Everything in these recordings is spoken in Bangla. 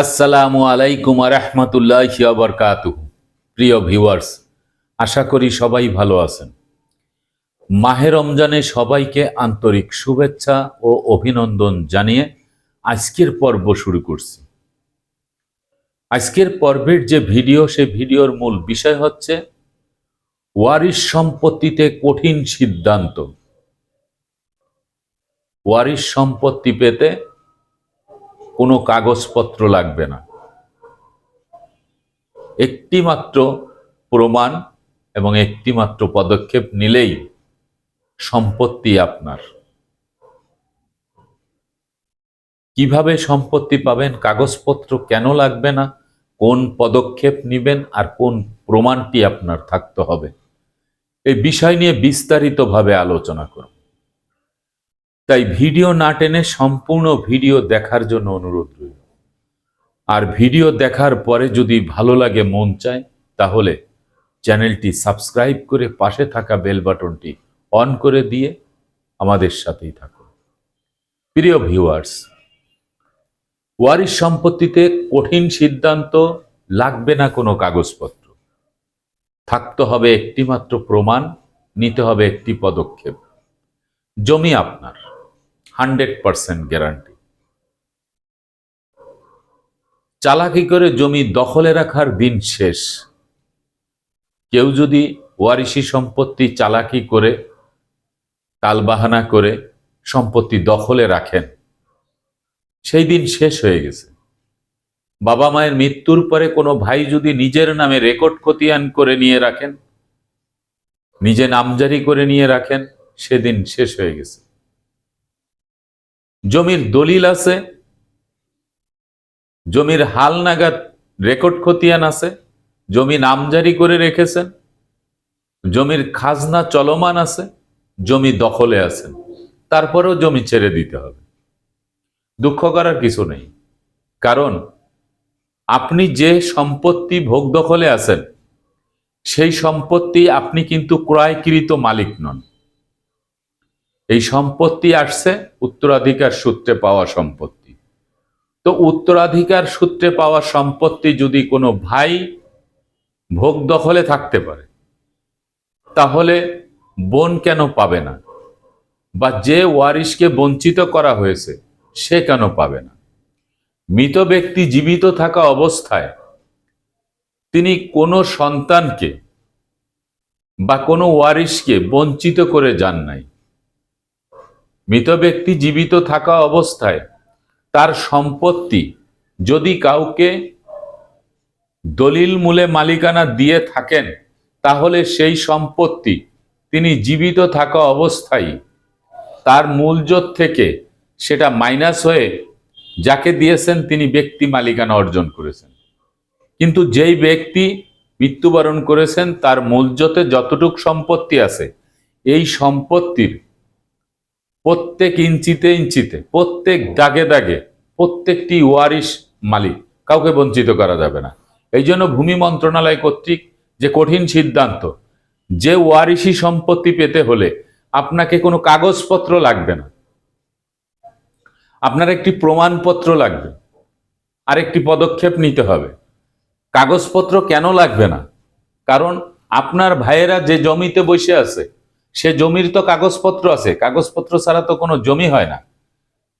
আসসালামু আলাইকুম রহমতুল্লাহ বরকাত প্রিয় ভিউয়ার্স, আশা করি সবাই ভালো আছেন। মাহে রমজানে সবাইকে আন্তরিক শুভেচ্ছা ও অভিনন্দন জানিয়ে আজকের পর্ব শুরু করছি। আজকের পর্বের যে ভিডিও, সে ভিডিওর মূল বিষয় হচ্ছে ওয়ারিশ সম্পত্তিতে কঠিন সিদ্ধান্ত। ওয়ারিশ সম্পত্তি পেতে কোনো কাগজপত্র লাগবে না। একটি মাত্র প্রমাণ এবং একটি মাত্র পদক্ষেপ নিলেই সম্পত্তি আপনার। কীভাবে সম্পত্তি পাবেন, কাগজপত্র কেন লাগবে না, কোন পদক্ষেপ নেবেন আর কোন প্রমাণটি আপনার থাকতে হবে, এই বিষয় নিয়ে বিস্তারিতভাবে আলোচনা করব। তাই ভিডিও না টেনে সম্পূর্ণ ভিডিও দেখার জন্য অনুরোধ রইল। আর ভিডিও দেখার পরে যদি ভালো লাগে, মন চায়, তাহলে চ্যানেলটি সাবস্ক্রাইব করে পাশে থাকা বেল বাটনটি অন করে দিয়ে আমাদের সাথেই থাকুন। প্রিয় ভিউয়ার্স, ওয়ারিশ সম্পত্তিতে কঠিন সিদ্ধান্ত লাগবে না কোনো কাগজপত্র। থাকতে হবে একটিমাত্র প্রমাণ, নিতে হবে একটি পদক্ষেপ। জমি আপনার। Hundred percent guarantee. চালাকি করে জমি দখলে রাখার দিন শেষ। কেউ যদি ওয়ারিশি সম্পত্তি চালাকি করে, তালবাহানা করে সম্পত্তি দখলে রাখেন, সেই দিন শেষ হয়ে গেছে। বাবা মায়ের মৃত্যুর পরে কোনো ভাই যদি নিজের নামে রেকর্ড খতিয়ান করে নিয়ে রাখেন, নিজে নামজারি করে নিয়ে রাখেন, সেদিন শেষ হয়ে গেছে। জমির দলিল আছে, জমির হাল নাগাদ রেকর্ড খতিয়ান আছে, জমি নামজারি করে রেখেছেন, জমির খাজনা চলমান আছে, জমি দখলে আছেন, তারপরেও জমি ছেড়ে দিতে হবে। দুঃখ করার কিছু নেই, কারণ আপনি যে সম্পত্তি ভোগ দখলে আছেন, সেই সম্পত্তি আপনি কিন্তু ক্রয়কৃত মালিক নন। এই সম্পত্তি আসছে উত্তরাধিকার সূত্রে পাওয়া সম্পত্তি। তো উত্তরাধিকার সূত্রে পাওয়া সম্পত্তি যদি কোনো ভাই ভোগ দখলে থাকতে পারে, তাহলে বোন কেন পাবে না? বা যে ওয়ারিশকে বঞ্চিত করা হয়েছে, সে কেন পাবে না? মৃত ব্যক্তি জীবিত থাকা অবস্থায় তিনি কোনো সন্তানকে বা কোনো ওয়ারিশকে বঞ্চিত করে যান নাই। মৃত ব্যক্তি জীবিত থাকা অবস্থায় তার সম্পত্তি যদি কাউকে দলিল মূলে মালিকানা দিয়ে থাকেন, তাহলে সেই সম্পত্তি তিনি জীবিত থাকা অবস্থায় তার মূলজত থেকে সেটা মাইনাস হয়ে যাকে দিয়েছেন তিনি ব্যক্তি মালিকানা অর্জন করেছেন। কিন্তু যেই ব্যক্তি মৃত্যুবরণ করেছেন, তার মূলজতে যতটুক সম্পত্তি আছে, এই সম্পত্তির প্রত্যেক ইঞ্চিতে ইঞ্চিতে, প্রত্যেক দাগে দাগে, প্রত্যেকটি ওয়ারিশ মালিক, কাউকে বঞ্চিত করা যাবে না। এই জন্য ভূমি মন্ত্রণালয় কর্তৃক যে কঠিন সিদ্ধান্ত, যে ওয়ারিশি সম্পত্তি পেতে হলে আপনাকে কোনো কাগজপত্র লাগবে না। আপনার একটি প্রমাণপত্র লাগবে। আরেকটি পদক্ষেপ নিতে হবে। কাগজপত্র কেন লাগবে না? কারণ আপনার ভাইয়েরা যে জমিতে বসে আছে সে জমির তো কাগজপত্র আছে, কাগজপত্র ছাড়া তো কোনো জমি হয় না।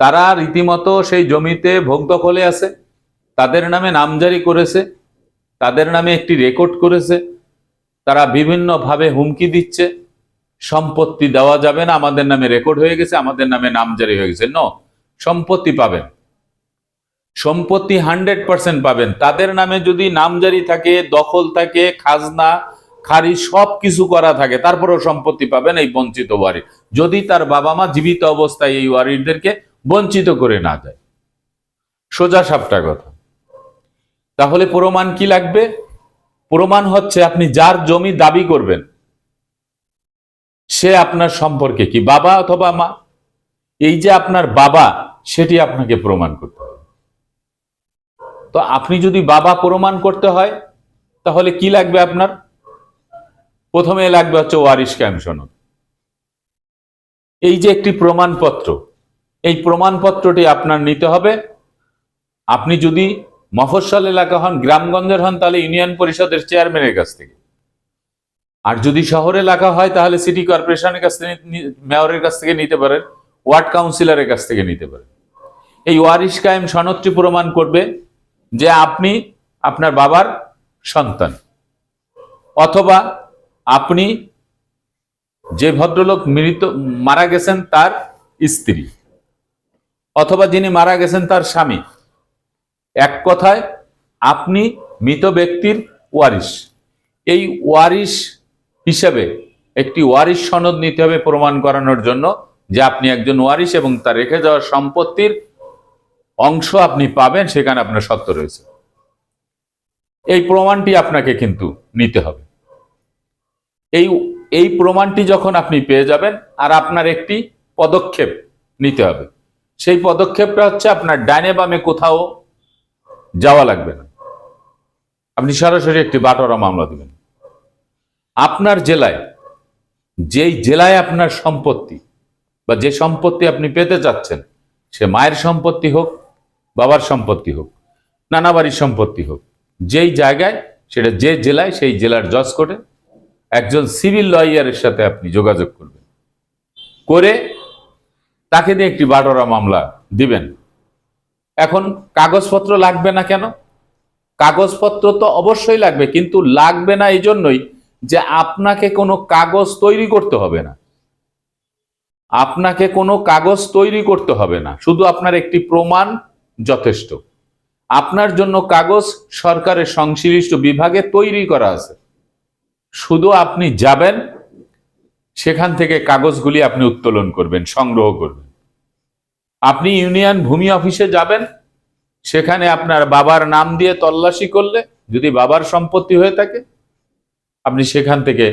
তারা রীতিমতো সেই জমিতে ভোগ দখলে আছে, তাদের নামে নামজারি করেছে, তাদের নামে একটি রেকর্ড করেছে, তারা বিভিন্নভাবে হুমকি দিচ্ছে, সম্পত্তি দেওয়া যাবে না, আমাদের নামে রেকর্ড হয়ে গেছে, আমাদের নামে নামজারি হয়ে গেছে। ন, সম্পত্তি পাবেন। সম্পত্তি হান্ড্রেড পার্সেন্ট পাবেন। তাদের নামে যদি নামজারি থাকে, দখল থাকে, খাজনা খারি সব কিছু করা থাকে, তারপরেও সম্পত্তি পাবেন এই বঞ্চিত ওয়ারি। যদি তার বাবা মা জীবিত অবস্থায় এই ওয়ারিদেরকে বঞ্চিত করে না যায় সোজা সাপটা কথা। তাহলে প্রমাণ কি লাগবে? প্রমাণ হচ্ছে আপনি যার জমি দাবি করবেন, সে আপনার সম্পর্কে কি, বাবা অথবা মা? এই যে আপনার বাবা, সেটি আপনাকে প্রমাণ করতে হবে। তো আপনি যদি বাবা প্রমাণ করতে হয়, তাহলে কি লাগবে আপনার? প্রথমে লাগবে হচ্ছে ওয়ারিশ সনদ। এই যে একটি প্রমাণপত্র, এই প্রমাণপত্রটি আপনার নিতে হবে। আপনি যদি মফস্বল এলাকা হন, গ্রামগঞ্জের হন, তাহলে ইউনিয়ন পরিষদের চেয়ারম্যানের কাছ থেকে। আর যদি শহর এলাকা হয়, তাহলে সিটি কর্পোরেশনের কাছ থেকে মেয়রের কাছ থেকে নিতে পারেন, ওয়ার্ড কাউন্সিলরের কাছ থেকে নিতে পারেন। এই ওয়ারিশ কায়েম সনদটি প্রমাণ করবে যে আপনি আপনার বাবার সন্তান, অথবা আপনি যে ভদ্রলোক মৃত, মারা গেছেন তার স্ত্রী, অথবা যিনি মারা গেছেন তার স্বামী, এক কথায় আপনি মৃত ব্যক্তির ওয়ারিশ। এই ওয়ারিশ হিসেবে, একটি ওয়ারিশ সনদ নিতে হবে প্রমাণ করানোর জন্য যে আপনি একজন ওয়ারিশ এবং তার রেখে যাওয়া সম্পত্তির অংশ আপনি পাবেন, সেখানে আপনার সত্য রয়েছে। এই প্রমাণটি আপনাকে কিন্তু নিতে হবে। এই এই প্রমাণটি যখন আপনি পেয়ে যাবেন, আর আপনার একটি পদক্ষেপ নিতে হবে। সেই পদক্ষেপটা হচ্ছে আপনার ডাইনে বামে কোথাও যাওয়া লাগবে না। আপনি সরাসরি একটি বাটোয়ারা মামলা দিবেন। আপনার জেলায়, যেই জেলায় আপনার সম্পত্তি বা যে সম্পত্তি আপনি পেতে চাচ্ছেন, সে মায়ের সম্পত্তি হোক, বাবার সম্পত্তি হোক, নানা বাড়ির সম্পত্তি হোক, যেই জায়গায়, সেটা যে জেলায়, সেই জেলার জজ কোর্টে একজন সিভিল লয়ারের সাথে আপনি যোগাযোগ করবেন। করে তাকে দিয়ে একটি বাটোয়ারা মামলা দিবেন। এখন কাগজপত্র লাগবে না কেন? কাগজপত্র তো অবশ্যই লাগবে, কিন্তু লাগবে না এই জন্যই যে আপনাকে কোনো কাগজ তৈরি করতে হবে না। আপনাকে কোনো কাগজ তৈরি করতে হবে না। শুধু আপনার একটি প্রমাণ যথেষ্ট। আপনার জন্য কাগজ সরকারের সংশ্লিষ্ট বিভাগে তৈরি করা আছে। শুধু আপনি যাবেন, সেখান থেকে কাগজগুলি আপনি উত্তোলন করবেন, সংগ্রহ করবেন। আপনি ইউনিয়ন ভূমি অফিসে যাবেন, সেখানে আপনার বাবার নাম দিয়ে তল্লাশি করলে, যদি বাবার সম্পত্তি হয়ে থাকে, আপনি সেখান থেকে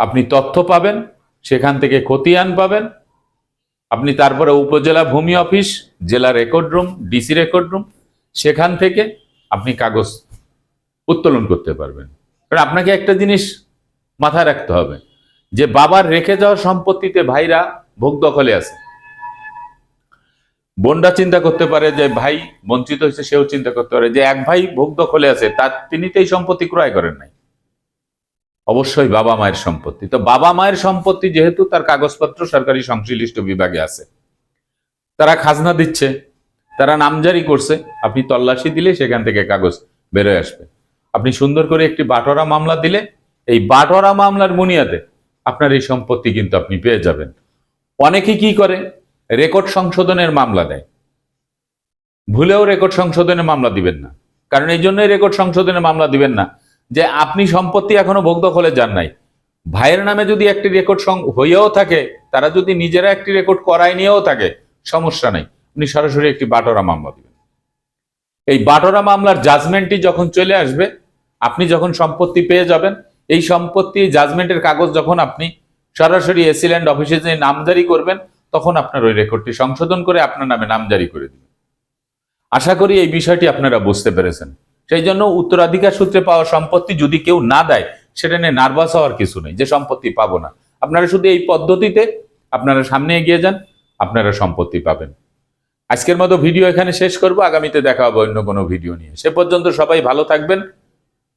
আপনি তথ্য পাবেন, সেখান থেকে খতিয়ান পাবেন। আপনি তারপরে উপজেলা ভূমি অফিস, জেলা record room, DC record room, সেখান থেকে আপনি কাগজ উত্তোলন করতে পারবেন। কারণ আপনাকে একটা জিনিস মাথায় রাখতে হবে, যে বাবার রেখে যাওয়া সম্পত্তিতে ভাইরা ভোগ দখলে আছে। বোনরা চিন্তা করতে পারে যে ভাই বঞ্চিত হয়েছে, সেও চিন্তা করতে পারে যে এক ভাই ভোগ দখলে আছে তার তিনি তো এই সম্পত্তি ক্রয় করেন নাই। অবশ্যই বাবা মায়ের সম্পত্তি। তো বাবা মায়ের সম্পত্তি যেহেতু তার কাগজপত্র সরকারি সংশ্লিষ্ট বিভাগে আছে। তারা খাজনা দিচ্ছে, তারা নামজারি করছে, আপনি তল্লাশি দিলে সেখান থেকে কাগজ বেরোয় আসবে। আপনি সুন্দর করে একটি বাটোয়ারা মামলা দিলে, এই বাটোয়ারা মামলার বুনিয়াদে আপনার এই সম্পত্তি কিন্তু আপনি পেয়ে যাবেন। অনেকে কি করে? রেকর্ড সংশোধনের মামলা দেয়। ভুলেও রেকর্ড সংশোধনের মামলা দিবেন না। কারণ এই জন্যই রেকর্ড সংশোধনের মামলা দিবেন না। যে আপনি সম্পত্তি এখনও ভোগ দখলে যান নাই। ভাইয়ের নামে যদি একটি রেকর্ড হইয়াও থাকে, তারা যদি নিজেরা একটি রেকর্ড করায় নিয়েও থাকে, সমস্যা নেই। আপনি সরাসরি একটি বাটোরা মামলা দিবেন। এই বাটোরা মামলার জাজমেন্টটি যখন চলে আসবে আপনি যখন সম্পত্তি পেয়ে যাবেন, এই সম্পত্তি জাজমেন্টের কাগজ যখন আপনি সরাসরি এসিল্যান্ড অফিসে যে নামজারি করবেন, তখন আপনার ওই রেকর্ডটি সংশোধন করে আপনার নামে নামজারি করে দিবেন। আশা করি এই বিষয়টি আপনারা বুঝতে পেরেছেন। সেই জন্য উত্তরাধিকার সূত্রে পাওয়া সম্পত্তি যদি কেউ না দেয়, সেটা নিয়ে নার্ভাস হওয়ার কিছু নেই, যে সম্পত্তি পাবো না। আপনারা শুধু এই পদ্ধতিতে আপনারা সামনে এগিয়ে যান, আপনারা সম্পত্তি পাবেন। আজকের মতো ভিডিও এখানে শেষ করব। আগামীতে দেখা হবে অন্য কোনো ভিডিও নিয়ে। সে পর্যন্ত সবাই ভালো থাকবেন।